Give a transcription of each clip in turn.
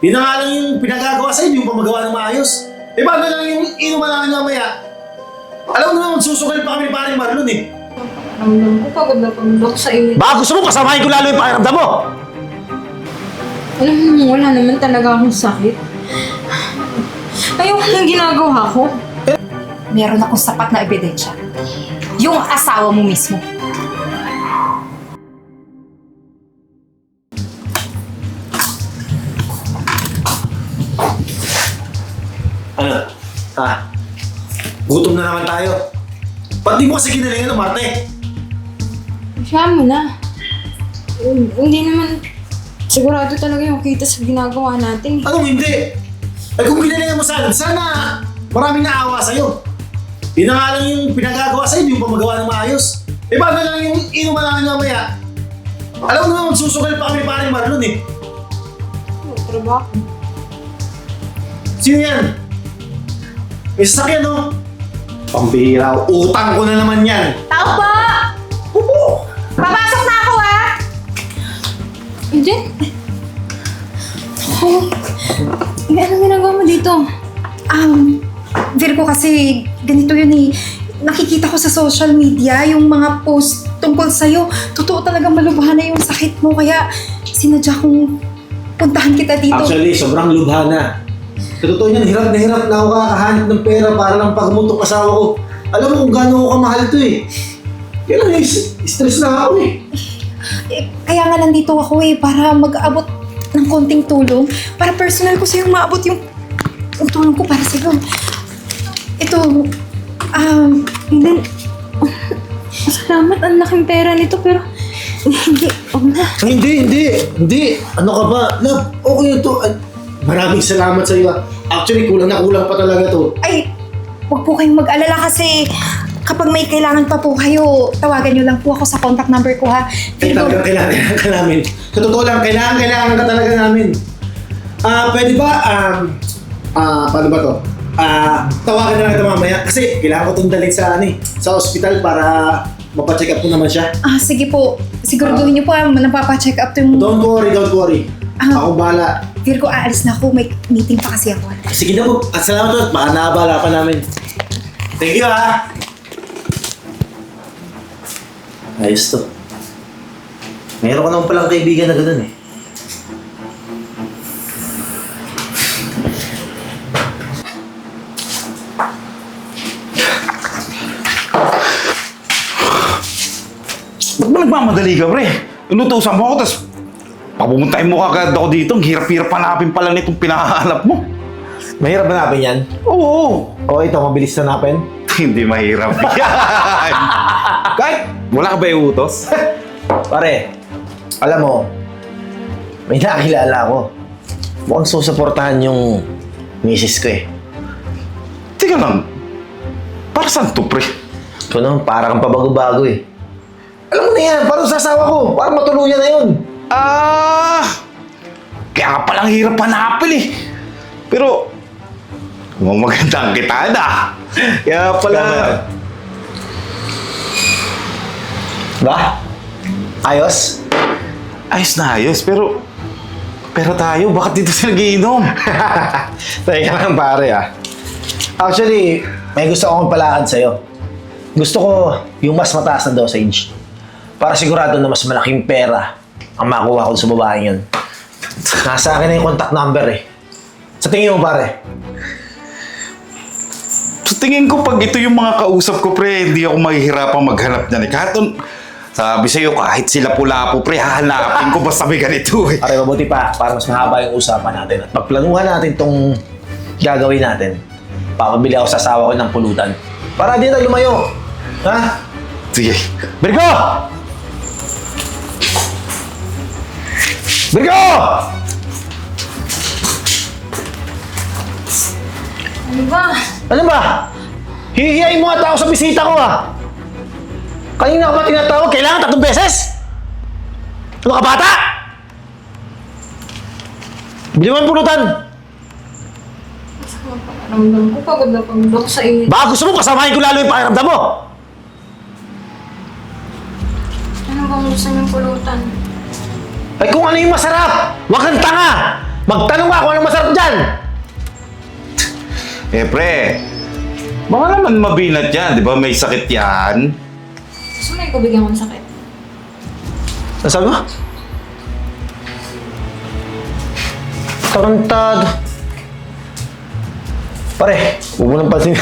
Yun na nga lang yung pinagagawa sa'yo, yung pamagawa ng maayos. Eh, paano lang yung inuman namin mamaya? Alam mo naman, susugal pa kami ni paring Marlon eh. Ramdam ko, pagod na pagod ako sa init. Baka gusto mo, kasamahin ko lalo yung pakiramdam mo. Alam mo, wala naman talaga akong sakit. Ayoko nang ginagawa ko. Meron akong sapat na ebidensya. Yung asawa mo mismo. Ano? Ha? Gutom na naman tayo. Ba't di mo kasi kinalingan ng Marte? Siya mo na. Eh, Hindi naman sigurado talaga yung kita sa ginagawa natin. Anong hindi? Ay kung kinalingan mo sana, sana maraming naawa sa'yo. Yun na nga lang yung pinagagawa sa'yo, yung pamagawa ng maayos. Eh, paano lang yung inuman namin mamaya? Alam mo naman, susugal pa kami ni paring Marlon eh. Oh, trabaho. Sino yan? May sasakyan, no? Pambihira. Utang ko na naman yan. Tao po! Oo. Papasok na ako ha! Hindi. Oh, may anong ginagawa mo dito? Um, Virgo kasi ganito yun eh. Nakikita ko sa social media yung mga post tungkol sa'yo. Totoo talaga malubha na yung sakit mo. Kaya sinadya kong puntahan kita dito. Actually, sobrang lubha na. Sa totoo niyan, hirap na hirap na ako kakahanap ng pera para lang pagmutok asawa ko. Alam mo kung gaano ako kamahal to eh. Kaya lang, stress na ako eh. Eh, kaya nga nandito ako eh, para mag-abot ng konting tulong. Para personal ko sa'yo maabot yung, yung tulong ko para sa'yo. Ito, um, Hindi. Salamat, ang laking pera nito pero hindi, huwag na. Hindi, hindi, hindi. Ano ka ba? Love, okay to. Maraming salamat sa iyo. ah. Actually, kulang na kulang pa talaga to. ay, huwag po kayong mag-alala kasi kapag may kailangan pa po kayo, tawagan nyo lang po ako sa contact number ko ha. Ay, Virgo, talagang kailangan, kailangan ka namin. Sa totoo lang, kailangan, kailangan ka talaga namin. Ah, pwede ba, um, ah, paano ba to? Ah, tawagan na lang ito mamaya. Kasi kailangan ko itong dalhin sa, ano, eh, sa hospital para mapacheck up ko naman siya. ah, sige po. Siguraduhin nyo po ah, napapa-check up to yung... Don't worry, don't worry. Ah. Ako bahala. Virgo, aalis na ako. May meeting pa kasi ako. Sige na po. At salamat po. Baka naabala pa namin. Thank you ah. Ayos to. Meron ka naman palang kaibigan na ganun eh. Ba't ba nagmamadali ka, pre? Inutusan mo ako, tapos papumuntahin mo kagad ako dito. Ang hirap-hirap hanapin pala nitong pinahanap mo. Mahirap hanapin yan? Oo. O ito, mabilis hanapin? Hindi mahirap yan. Kahit wala ka ba iutos? Pare, alam mo, may nakakilala ako. Mukhang susuportahan yung misis ko eh. Teka lang. Para saan to, pre? Ikaw naman, para kang pabago-bago eh. Alam mo na yan, parang sa asawa ko, para matuluyan na yun. Ah! Kaya palang hirap hanapin eh. Pero, mukhang maganda ang kitada. Kaya pala... Ba? Ayos? Ayos na ayos, pero... Pero tayo, bakit dito sila nagiinom? Teka lang pare ah. Actually, may gusto akong palakad sa'yo. Gusto ko yung mas mataas na dosage. Para sigurado na mas malaking pera ang makuha ko sa babaeng yun. Nasa akin na yung contact number eh. Sa tingin mo pare? Sa tingin ko, pag ito yung mga kausap ko, pre, hindi ako mahihirapang maghanap niyan. Eh. Kahit un- sabi sa'yo, kahit sila pula po, pre, hahanapin ko basta may ganito eh. Pare, mabuti pa. Para mas mahaba yung usapan natin. At pagplanuhan natin tong gagawin natin. Papabili ako sa asawa ko ng pulutan. Para di tayo lumayo. Ha? Sige. Virgo! Virgo! Ano ba? Ano ba? Hihiyain mo ata ako sa bisita ko ah. Kanina ka ba tinatawag? Kailangan tatlong beses? Ano ka bata? Bili mo ang pulutan. Ramdam ko, pagod na pagod ako sa init. Baka gusto mo kasamahin ko lalo yung pakiramdam mo. Ano bang gusto niyong pulutan? Ay kung ano yung masarap, wag kang tanga. Magtanong ka kung anong masarap dyan! Eh, pre. Baka naman mabinat yan. Di ba may sakit yan? Gusto mo ko bigyan ko ng sakit? Ano sabi mo? Tarantado. Pare, huwag mo nang pansin.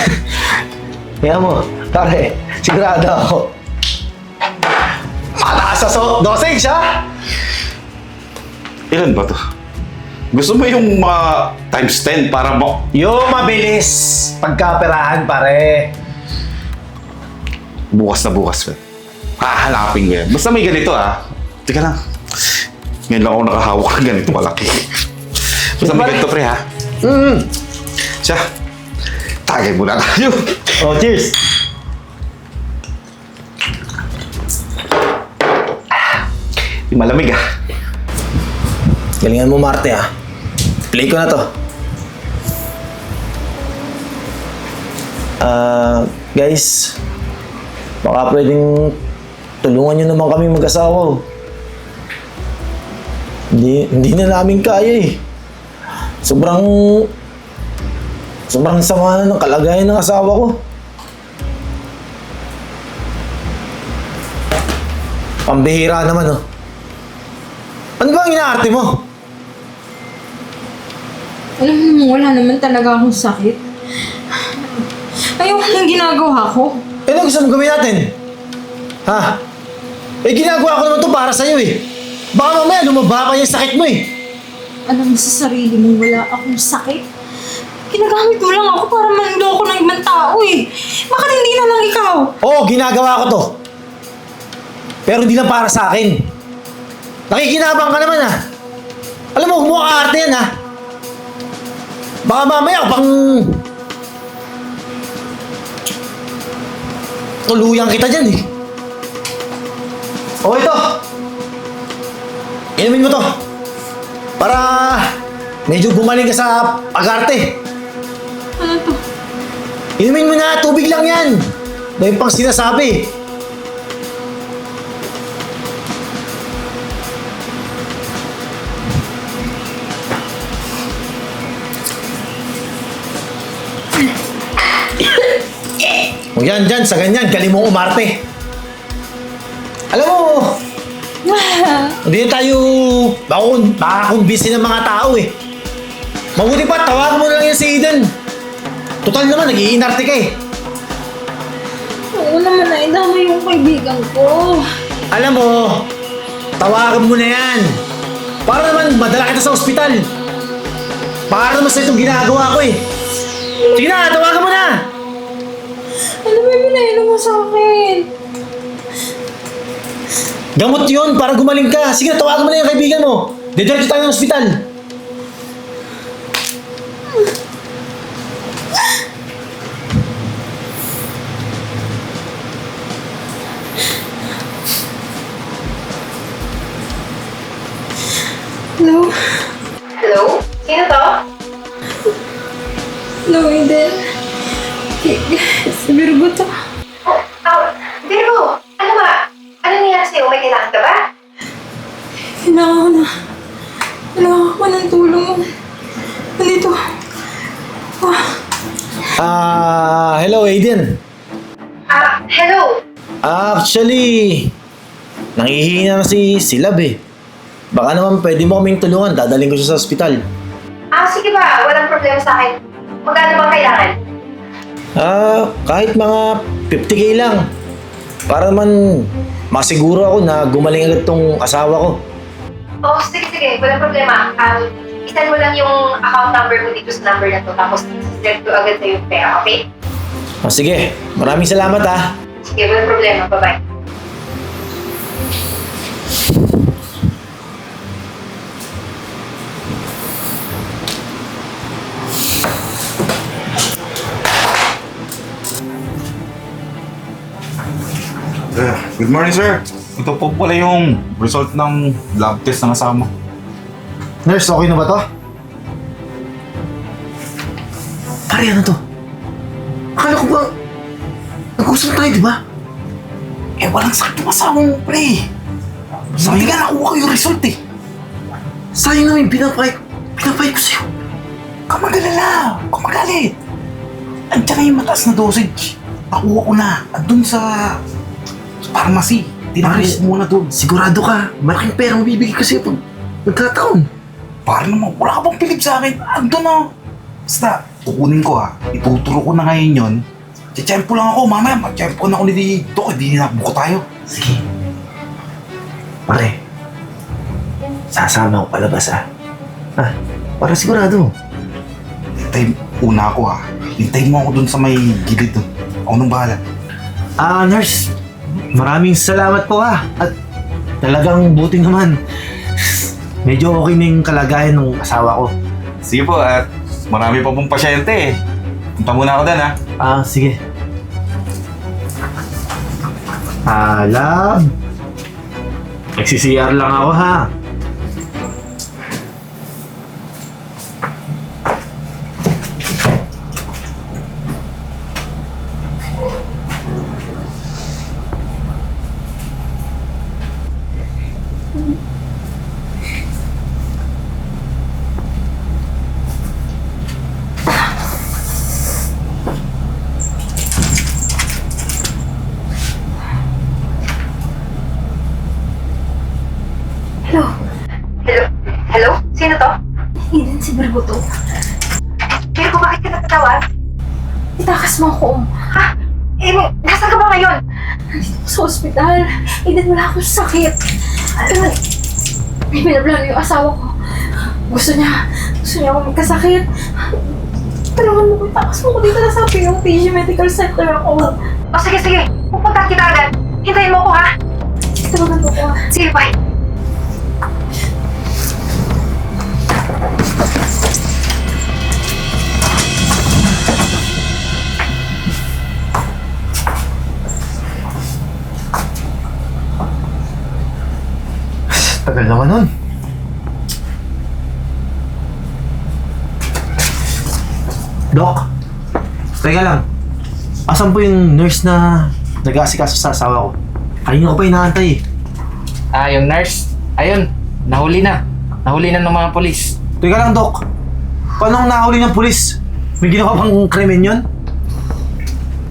Kaya mo, pare, sigurado ako. Mataas sa so dosage, ha? Ilan ba to? Gusto mo yung mga times 10 para mo... Yung mabilis pagkaperahan, pare. Bukas na bukas, pre. Hahanapin ko yan. Basta may ganito, ah. Teka lang. Ngayon lang ako nakahawak ng ganito malaki. Basta may ganito, pre, ha? Mm. Siya. Tagay muna tayo. Oh, cheers. Yung malamig, ah. Galingan mo, Marte, ha? Play ko na to. Ah, guys, baka pwedeng tulungan nyo naman kami mag-asawa. Hindi, hindi na namin kaya eh. Sobrang, sobrang sama na ng kalagayan ng asawa ko. Pambihira naman oh. Ano ba ang inaarte mo? Alam mo, wala naman talaga akong sakit. Ayaw yung ginagawa ko. Eh, ano gusto mo gawin natin? Ha? Eh, ginagawa ko naman to para sa'yo eh. Baka mamaya lumaba pa yung sakit mo eh. Alam mo sa sarili mong wala akong sakit. Ginagamit mo lang ako para manloko ng ibang tao eh. Bakit hindi na lang ikaw? Oo, ginagawa ko to. Pero hindi lang para sa akin. Nakikinabang ka naman ah. Alam mo, mukha arte yan ah. Baka mamaya pang... Tuluyan kita dyan eh. O ito. Inumin mo to. Para medyo gumaling ka sa pag-arte. Ano to? Inumin mo na, tubig lang yan. May pang sinasabi. O yan, dyan, sa ganyan, galing mo umarte. Alam mo, hindi tayo makakun, makakumbisi ng mga tao eh. Mabuti pa, tawagan mo na lang yan si Eden. Total naman, nag-iinarte ka eh. Oo naman na, idama yung kaibigan ko. Alam mo, tawagan mo na yan. Para naman madala kita sa ospital. Para naman sa itong ginagawa ko eh. Sige na, tawagan mo na. Ano ba yung pinainom mo sa akin? Gamot yun para gumaling ka. Sige tawagan mo na yung kaibigan mo. Didiretso tayo ng ospital. Ng tulong mo. Nandito. Ah, Ah, hello Aiden. Ah, hello? Actually, nangihina na si Silab eh. Baka naman pwede mo kaming tulungan. Dadaling ko siya sa ospital. Ah, sige ba? Walang problema sa akin. Magkano bang kailangan? Ah, kahit mga 50k lang. Para naman masiguro ako na gumaling agad tong asawa ko. Oh, sige, sige. Walang problema. Um, isend mo lang yung account number mo dito sa number na to. Tapos, send ko agad sa'yo yung pera, okay? Ah, sige, maraming salamat ah. Sige, walang problema. Bye-bye. Eh, Good morning, sir. Ito po pala yung result ng lab test ng asama. Nurse, okay na ba to? Pare, ano to? Akala ko ba... Nag-usap tayo, di ba? Eh, walang sakit yung asawa mo, pre. Sabi nga nakuha ko yung result eh. Sayang naman yung pinapay... Pinapay ko sa'yo. Kamagalala. Kamagalit. Andiyan na yung mataas na dosage. Nakuha ko na. Andun sa... sa pharmacy. Tinaris mo na doon. Sigurado ka, malaking perang bibigay ko sa'yo pag nagkataon. Para naman, wala ka bang pilip sa akin? Andun na. Basta, kukunin ko ha. Ituturo ko na ngayon yun. Tiyempo lang ako, mamaya. Mag-tiyempo na ako ni Dito. Hindi na buko tayo. Sige. Pare, sasama ko palabas ah. Ah, para sigurado. Hintay, una ako ha. Hintay mo ako dun sa may gilid dun. Ako nang bahala. Ah, nurse, maraming salamat po ah. At talagang buti naman. Medyo okay na yung kalagayan ng asawa ko. Sige po, at marami pa pong pasyente eh. Punta muna ako dun ha. Ah, sige. Ah, love. Nagsi-CR lang ako ha. Hello? Hello? Hello? Sino to? Eden, si Virgo to. Pero ko bakit ka natatawag? Itakas mo ako. Ha? Eh, nasaan ka ba ngayon? Nandito ako sa ospital. Eden, wala akong sakit. Ano, may pinaplano yung asawa ko. Gusto niya, gusto niya ako magkasakit. Tulungan mo ko, itakas mo ko dito na sa yung PG Medical Center ako. O sige, sige. Pupunta kita agad. Hintayin mo ko ha. Tulungan mo ko. Sige, bye. Tagal naman nun. Doc, teka lang. Asan po yung nurse na nag-aasikaso sa asawa ko? Kanina ko pa inaantay eh. Ah, yung nurse. Ayun, nahuli na. Nahuli na ng mga polis. Teka lang, Doc. Paano ang nahuli ng pulis? May ginawa bang krimen yun?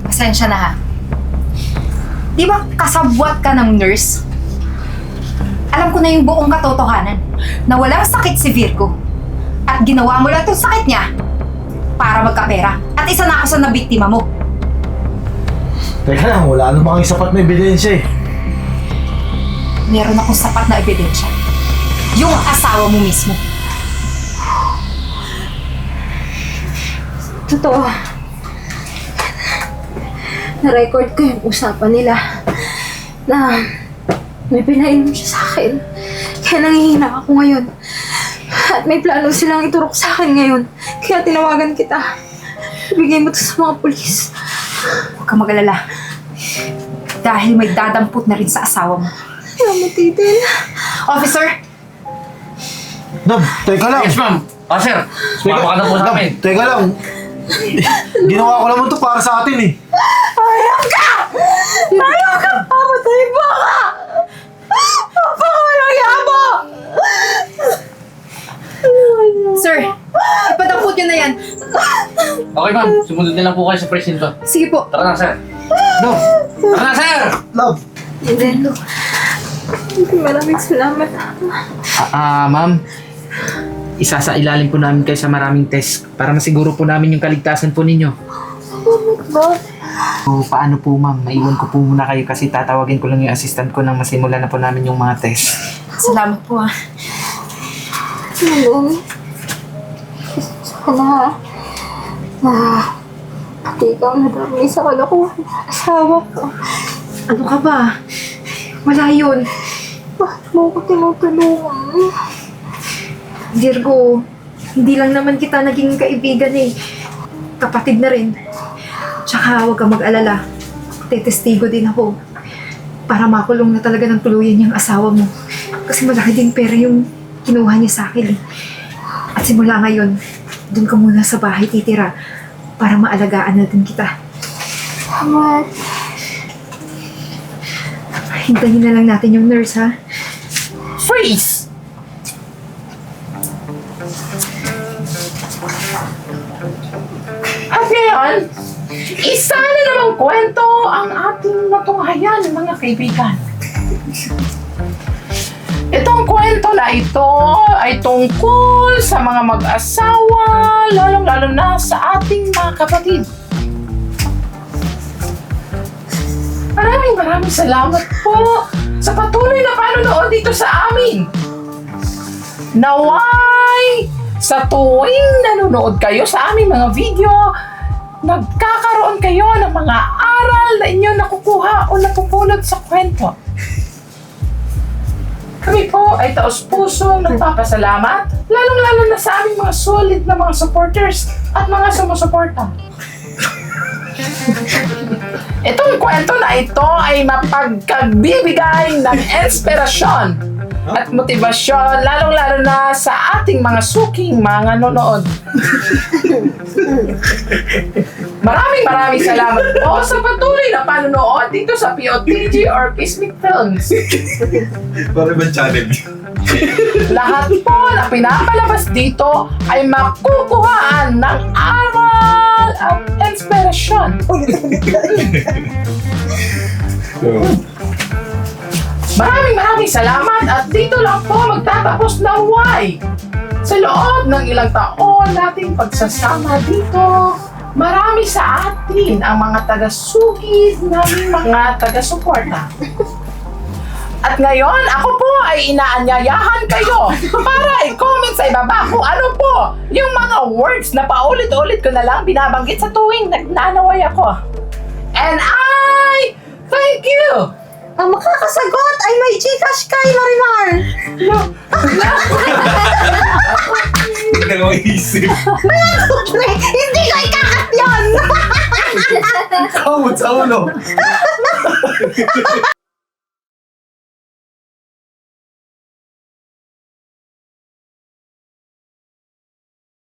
Pasensya na ha. Di ba kasabwat ka ng nurse? Alam ko na yung buong katotohanan na walang sakit si Virgo. At ginawa mo lang itong sakit niya para magkapera. At isa na ako sa nabiktima mo. Teka lang, wala namang sapat na ebidensya eh. Meron akong sapat na ebidensya. Yung asawa mo mismo. Totoo. Na-record ko yung usapan nila na may pinainom siya sa akin. Kaya nangihina ako ngayon. At may plano silang iturok sa akin ngayon. Kaya tinawagan kita. Ibigay mo to sa mga pulis. Huwag kang mag-alala. Dahil may dadampot na rin sa asawa mo. Salamat, Eden. Officer, Dab, teka lang. Yes, ma'am. Ah, sir. Sumama ka na po sa Dab, amin. teka lang. Ginawa ko naman to para sa atin eh. Ayaw ka! Ayaw ka! Pamatay mo ka! Papakawalang yabo! sir, ipadampot nyo na yan. Okay, ma'am. Sumunod na lang po kayo sa presinto. Sige po. Tara na, sir. Dab, Tara na, sir! love. Maraming salamat. Ah, ah, ma'am. Isa sa ilalim po namin kayo sa maraming test para masiguro po namin yung kaligtasan po ninyo. God. So, paano po, ma'am? Maiwan ko po muna kayo kasi tatawagin ko lang yung assistant ko nang masimula na po namin yung mga test. Salamat po ah. Tulong. Sana. Ah, pati ikaw nadami sa kalokohan ng asawa ko. Ano ka ba? Wala yun. Bakit mo ko tinutulungan? Virgo, hindi lang naman kita naging kaibigan eh. Kapatid na rin. Tsaka huwag kang mag-alala. Tetestigo din ako. Para makulong na talaga ng tuluyan yung asawa mo. Kasi malaki din pera yung kinuha niya sa akin eh. At simula ngayon, doon ka muna sa bahay titira para maalagaan na din kita. Salamat. Hintayin na lang natin yung nurse ha. Freeze! Ating natunghayan, mga kaibigan. Itong kwento na ito ay tungkol sa mga mag-asawa, lalong-lalo na sa ating mga kapatid. Maraming maraming salamat po sa patuloy na panonood dito sa amin. Naway, sa tuwing nanonood kayo sa aming mga video, nagkakaroon kayo ng mga aral na inyo nakukuha o napupulot sa kwento. Kami po ay taos-pusong nagpapasalamat, lalong-lalo na sa aming mga solid na mga supporters at mga sumusuporta. Itong kwento na ito ay mapagkagbibigay ng inspirasyon at motibasyon lalong-lalo na sa ating mga suking mga nanonood. Maraming maraming salamat po sa patuloy na panonood dito sa POTG or Kismet Films. Para ba channel? Lahat po na pinapalabas dito ay makukuhaan ng aral at inspirasyon. Maraming maraming salamat at dito lang po magtatapos ng why. Sa loob ng ilang taon nating pagsasama dito, marami sa atin ang mga taga-sugid ng mga taga-suporta. At ngayon, ako po ay inaanyayahan kayo para i-comment sa ibaba kung ano po yung mga words na paulit-ulit ko na lang binabanggit sa tuwing nagnanaway ako. And I thank you! Ang makakasagot ay may Gcash kay Marimar. Dalawang isip. Hindi ko ikakat yun! Kamot sa ulo.